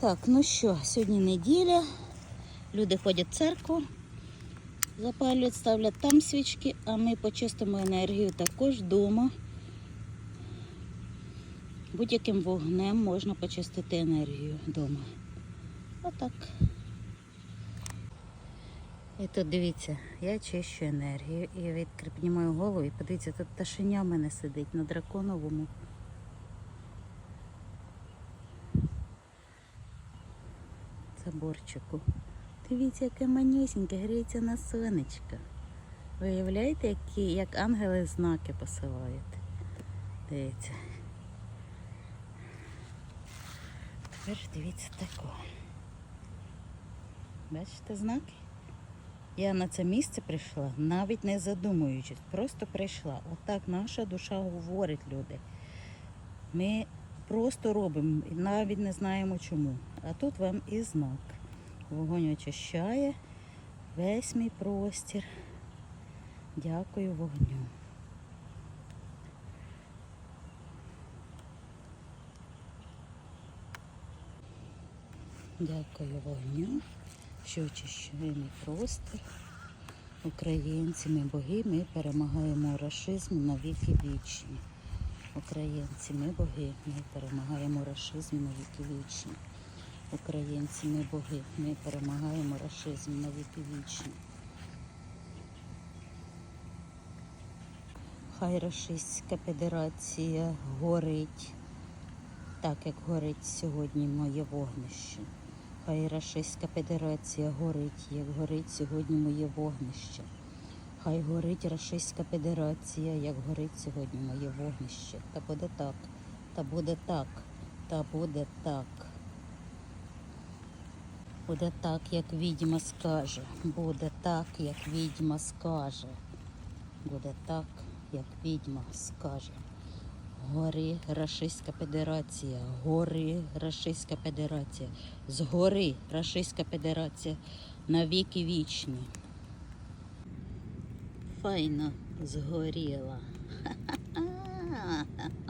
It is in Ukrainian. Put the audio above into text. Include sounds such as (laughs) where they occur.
Так, ну що, сьогодні неділя. Люди ходять в церкву, запалюють, ставлять там свічки, а ми почистимо енергію також вдома. Будь-яким вогнем можна почистити енергію вдома. Отак. І тут дивіться, я чищу енергію і відкріпнімаю голову і подивіться, тут пташеня в мене сидить на драконовому. Заборчику. Дивіться, яке манюсіньке, гріється на сонечко. Виявляєте, які, як ангели знаки посилають. Дивіться. Тепер дивіться тако. Бачите знаки? Я на це місце прийшла, навіть не задумуючись, просто прийшла. Отак наша душа говорить, люди. Ми просто робимо навіть не знаємо чому. А тут вам і знак. Вогонь очищає весь мій простір. Дякую вогню. Дякую вогню, що очищає мій простір. Українці, ми боги, ми перемагаємо рашизм на віки вічні. Українці, ми боги, ми перемагаємо рашизм на віки вічні. Українці, ми боги, ми перемагаємо рашизм на віки вічні. Хай Рашистська Федерація горить, так як горить сьогодні моє вогнище. Хай Рашистська Федерація горить, як горить сьогодні моє вогнище. Хай горить Рашистська Федерація, як горить сьогодні моє вогнище. Та буде так, та буде так, та буде так. Буде так, як відьма скаже. Буде так, як відьма скаже. Буде так, як відьма скаже. Гори Рашистська Федерація, гори Рашистська Федерація, згори Рашистська Федерація на віки вічні файно згоріла. ха (laughs)